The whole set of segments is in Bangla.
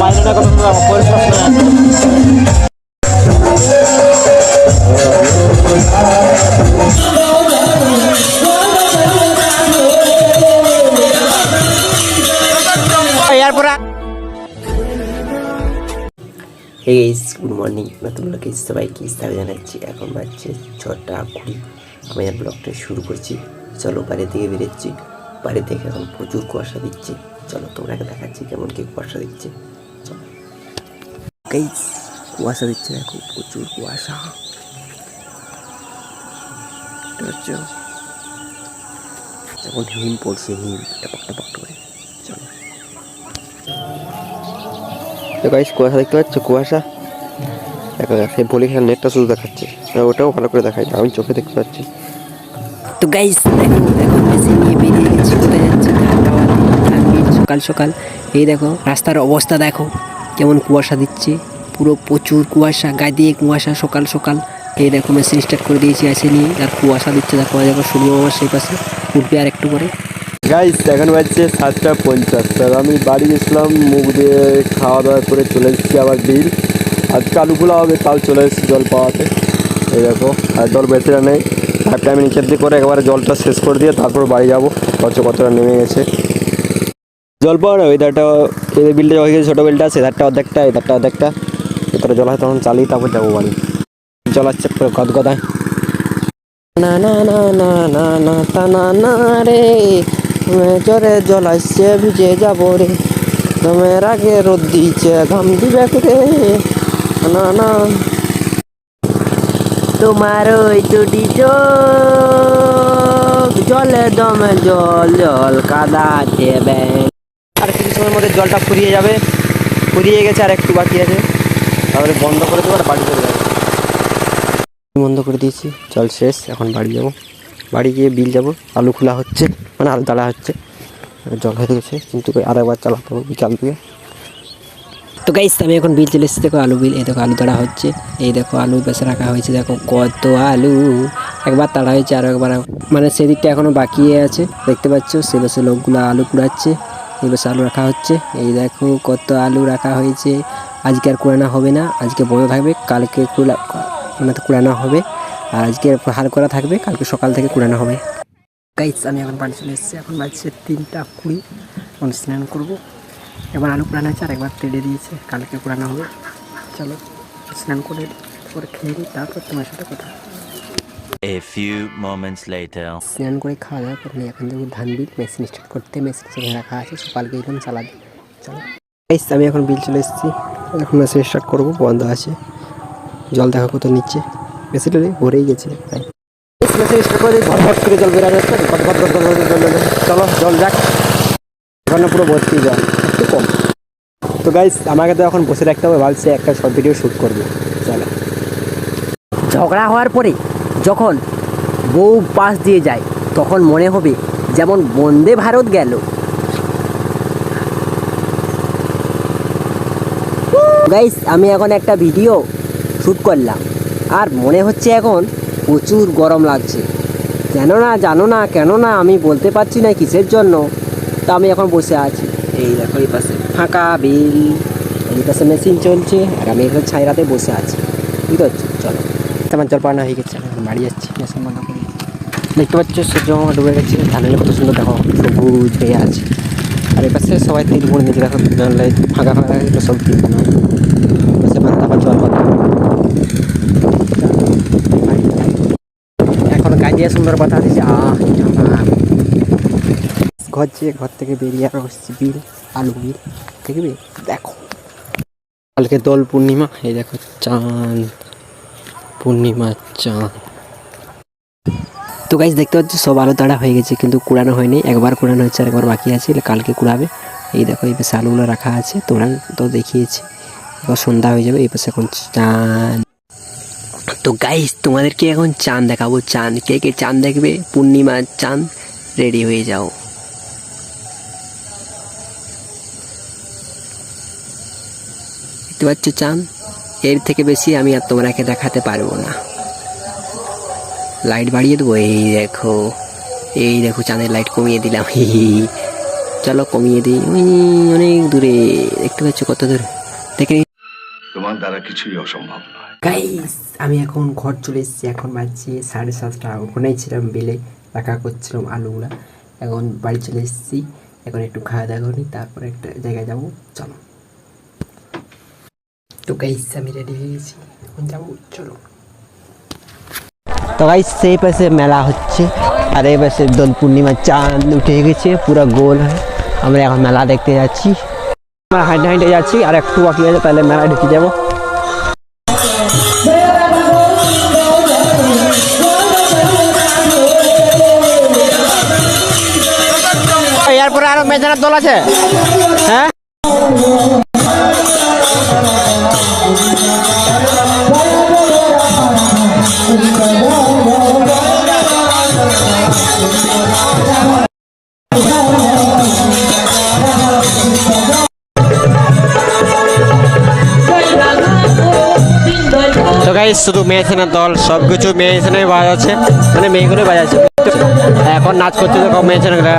বাইরে না কত গাইস গুড মর্নিং নতুন লোকে সবাইকে ইস্তাবে জানাচ্ছি। এখন বাজছে ছটা কুড়ি। আমি আর ব্লগটা শুরু করছি। চলো বাড়ি থেকে বেরোচ্ছি বাড়ি থেকে এখন প্রচুর কুয়াশা দিচ্ছে। চলো তোমরাকে দেখাচ্ছি কেমন কি কুয়াশা দিচ্ছে। গাইস কুয়াশা দিচ্ছে দেখো, প্রচুর কুয়াশা। পাচ্ছ? হিম পড়ছে, হিম করে। চলো। তো গাইস কুয়াশা দেখতে পাচ্ছ? কুয়াশা? দেখো বলি নেটটা শুধু দেখাচ্ছে। ওটাও ভালো করে দেখায় আমি চোখে দেখতে পাচ্ছি। তো গাইস দেখো নিয়ে বেরিয়ে গেছি, কোথায় যাচ্ছে? সকাল সকাল এই দেখো, রাস্তার অবস্থা দেখো, কেমন কুয়াশা দিচ্ছে, পুরো প্রচুর কুয়াশা, গায়ে দিয়ে কুয়াশা সকাল সকাল। এই দেখো মেশিন স্টার্ট করে দিয়েছি আসে নিয়ে, আর কুয়াশা দিচ্ছে, দেখো দেখো সূর্য আমার সেই পাশে, উঠবে আর একটু করে গাইস এখন বাজছে সাতটা পঞ্চাশ, আর আমি বাড়ি গেছিলাম, মুখ দিয়ে খাওয়া দাওয়া করে চলে এসেছি আবার বিল। আর চালু খোলা হবে, তাও চলে এসেছি জল পাওয়াতে। এই দেখো, আর জল না নেই। পাইপটা আমি নিচের দিকে করে একবারে জলটা শেষ করে দিয়ে তারপর বাড়ি যাব। কত কতটা নেমে গেছে। জল পাওয়া না ওই এই বিলটা হয়ে গেছে ছোটো বিলটা আছে ধারটা অর্ধেকটা, এই অর্ধেকটা। ভিতরে জল হয় তখন চালিয়ে তারপর যাব বাড়ি। জল আসছে পুরো গদগদায়। না না না না না না, তা, না না রে। জরে জল আসছে, ভিজে যাব রে। তোমার আগে রোদ দিচ্ছে, ঘাম দিবে রে না না। তোমার ওই দুটি চোখ, জলে দমে জল জল কাদা দেবে আর কিছু সময়ের মধ্যে জলটা ফুরিয়ে যাবে। ফুরিয়ে গেছে আর একটু বাকি আছে। তাহলে বন্ধ করে দেবো আর বাড়ি চলে যাব। বন্ধ করে দিয়েছি, জল শেষ, এখন বাড়ি যাব। বাড়ি গিয়ে বিল যাব আলু খোলা হচ্ছে মানে আলু তাড়া হচ্ছে। জল হয়ে গেছে, কিন্তু আর একবার চালাতে হবে বিকাল দিয়ে। তো গাইস আমি এখন বিল চলে এসেছি, দেখো আলু বিল, এই দেখো আলু তাড়া হচ্ছে, এই দেখো আলু বেশ রাখা হয়েছে, দেখো কত আলু। একবার তাড়া হয়েছে, আর একবার মানে সেদিকটা এখনও বাকি আছে, দেখতে পাচ্ছ? সে বসে লোকগুলো আলু কুড়াচ্ছে। বসে আলু রাখা হচ্ছে। এই দেখো কত আলু রাখা হয়েছে। আজকে আর কুড়ানো হবে না। আজকে বন্ধ থাকবে, কালকে কুড়া মানে কুড়ানো হবে। আর আজকে হাল করা থাকবে, কালকে সকাল থেকে কুড়ানো হবে। গাইস আমি এখন বাড়ি চলে এসেছি। এখন বাজছে তিনটা কুড়ি। এখন স্নান করব। এবার আলু পোড়ানো আছে আর একবার তেড়ে দিয়েছে। কালকে পোড়ানো হবে। চলো, স্নান করে করে খেয়ে নিই। তারপর তোমার সাথে কথা। A few moments later. স্নান করে খাওয়া দাওয়া করে এখন দেখব ধান বিল মেশিন স্টার্ট করতে মেশিন সেখানে রাখা আছে সকালকে এরকম চালাবে চলো গাইস আমি এখন বিল চলে এসেছি। এখন মেশিন স্টার্ট করব বন্ধ আছে। জল দেখা কত নিচ্ছে? মেশিনটা ভরেই গেছে তাই। মেশিন স্টার্ট করে ঘট করে জল বেরানো হচ্ছে ঘট ঘট ঘট। চলো জল যাক। এখানে পুরো ভর্তি জল একটু কম। তো গাইস আমাকে তো এখন বসে রাখতে হবে ভাবছি একটা শর্ট ভিডিও শ্যুট করব। চলো। ঝগড়া হওয়ার পরে যখন বউ পাশ দিয়ে যায়, তখন মনে হবে যেমন বন্দে ভারত গেল। গাইস আমি এখন একটা ভিডিও শ্যুট করলাম। আর মনে হচ্ছে এখন প্রচুর গরম লাগছে। কেন না, জানো না, কেন না আমি বলতে পারছি না কিসের জন্য। তা আমি এখন বসে আছি। এই দেখো, এই পাশে ফাঁকা বিল, এই পাশে মেশিন চলছে, আর আমি এখানে ছাইরাতে বসে আছি। বুঝতে পারছ? চলো। আমার জল পাওয়া হয়ে গেছে বাড়ি যাচ্ছি দেখতে পাচ্ছ, সূর্য ডুবে গেছে ধানের কত সুন্দর, দেখো, সবুজ হয়ে আছে। আর এই পাশে সবাই তিল বলে নিচে দেখো জানলে ফাঁকা ফাঁকা এগুলো সব তিল বানানো পাশে পান্তা পা জল পাতা এখন গাড়িয়া সুন্দর কথা দিচ্ছে আহ। ঘর যে ঘর থেকে বেরিয়ে আরও হচ্ছে বিল, আলু বিল, দেখবি? দেখো। কালকে দোল পূর্ণিমা, এই দেখো, চাঁদ। পূর্ণিমা চাঁদ। তো গাইজ দেখতে পাচ্ছি, সব আলো তাড়া হয়ে গেছে, কিন্তু কুড়ানো হয়নি। একবার কুড়ানো হচ্ছে আর একবার বাকি আছে কালকে কুড়াবে। এই দেখো, এই পাশে আলুগুলো রাখা আছে তোমরা তো দেখিয়েছি। এবার সন্ধ্যা হয়ে যাবে, এই পাশে এখন চাঁদ। তো গাইজ তোমাদেরকে এখন চাঁদ দেখাবো, চাঁদ। কে কে চাঁদ দেখবে? পূর্ণিমার চাঁদ রেডি হয়ে যাও। দেখতে পাচ্ছ চাঁদ? এর থেকে বেশি আমি আর তোমরাকে দেখাতে পারব না। লাইট বাড়িয়ে দেবো এই দেখো এই দেখো চাঁদের লাইট কমিয়ে দিলাম চলো কমিয়ে দিই অনেক দূরে দেখতে পাচ্ছ কত দূর। দেখে তোমার দ্বারা কিছুই অসম্ভব গাইস আমি এখন ঘর চলে এসেছি এখন বাজছে সাড়ে সাতটা। ওখানেই ছিলাম বেলে রাখা করছিলাম আলুগুলা। এখন বাড়ি চলে এসেছি এখন একটু খাওয়া দাওয়া করি তারপর একটা জায়গায় যাব চলো। তো গাইস আমি রেডি হয়ে গেছি। এখন যাব চলো। তো গাইস সেই পাশে মেলা হচ্ছে। আর এই পাশে দোল পূর্ণিমার চাঁদ উঠে গেছে পুরো গোল হয়ে। আমরা এখন মেলা দেখতে যাচ্ছি। আমরা হাঁটে হাঁটে যাচ্ছি আর একটু বাকি আছে তাহলে মেলা ঢুকে যাব। এরপরে আরও মেজানার দল আছে? হ্যাঁ? গাইস, শুধু মেয়ে ছেলের দল সব কিছু মেয়ে ছেলে বাজাচ্ছে। মানে মেয়েগুলো বাজাচ্ছে এখন নাচ করছে দেখো মেয়ে ছেলেরা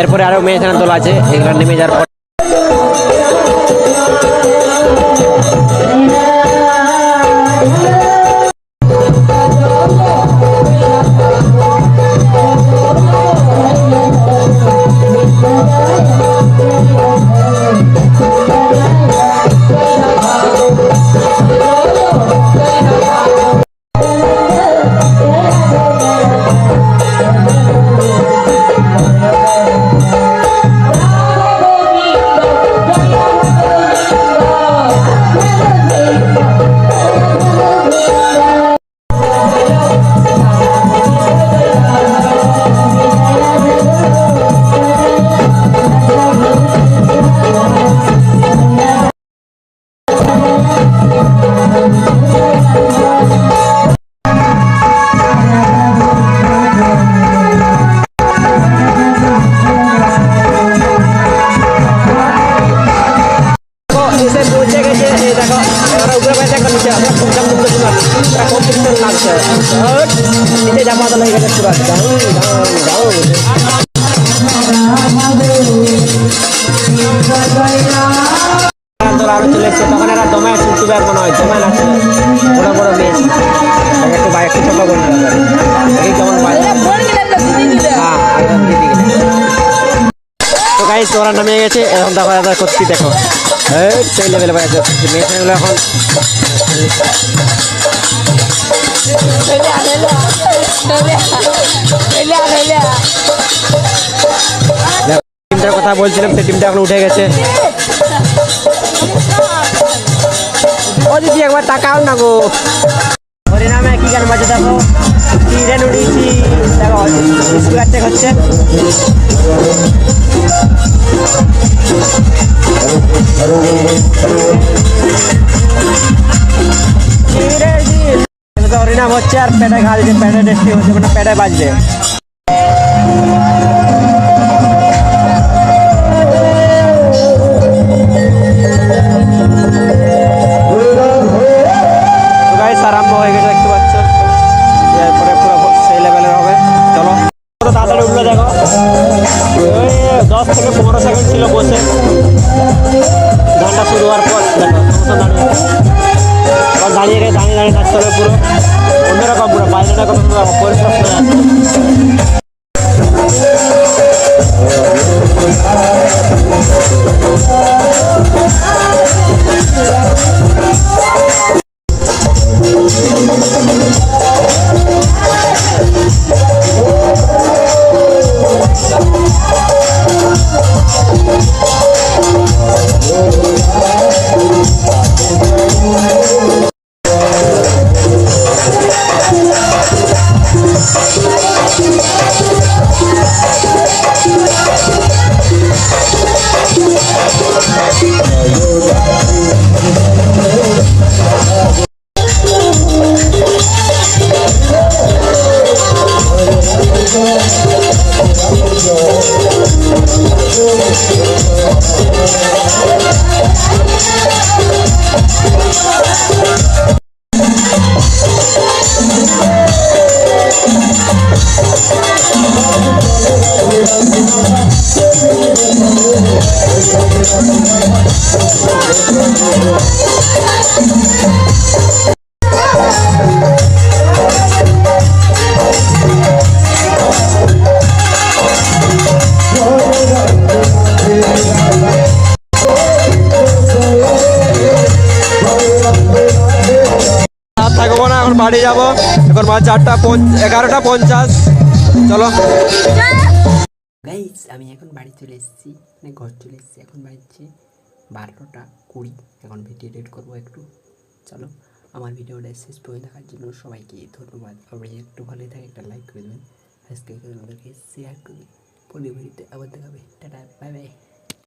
এরপরে আরও মেয়ে ছেলের দল আছে এগুলো নেমে যাওয়ার আরও চলে এসছে তখন এরা দমায় আর মনে হয় দমায় নাচে বড় বড় মেয়ে। একটু বাইক একটু ছোট করে এই যেমন বাইক হ্যাঁ তো গাইস ওরা নামিয়ে গেছে। এখন দেখো দাদা করছি দেখো। এই সেই লেভেলে বাজছে মেয়ে ছেলেগুলো এখন টিমটার কথা বলছিলাম সেই টিমটা এখন উঠে গেছে। ও দিদি, একবার তাকাও না গো। হরিনামে কি গান বাজে দেখো? তীরে উড়িয়েছি দেখো স্কুল চেক হচ্ছে হরিনাম হচ্ছে আর পেটে ঘা দিচ্ছে টেস্টি হচ্ছে মানে পেটে বাজবে। থেকে পনেরো সেকেন্ড ছিল বসে। গানটা শুরু হওয়ার পর দেখো দাঁড়িয়ে দাঁড়িয়ে গিয়ে দাঁড়িয়ে দাঁড়িয়ে নাচতে হবে পুরো। অন্যরকম পুরো কত সুন্দর পরিষ্কার শোনা যাচ্ছে বাড়ি যাব। এখন বাজে চারটা এগারোটা পঞ্চাশ। চলো। আমি এখন বাড়ি চলে এসেছি। মানে ঘর চলে এসেছি। এখন বাজছে বারোটা কুড়ি। এখন ভিডিও এডিট করব একটু। চলো, আমার ভিডিওটা শেষ পর্যন্ত দেখার জন্য সবাইকে ধন্যবাদ। আপনি একটু ভালো থাকে একটা লাইক করে দেবেন। আজকে আমাদেরকে শেয়ার করবেন পরে আবার দেখাবে। Tata bye bye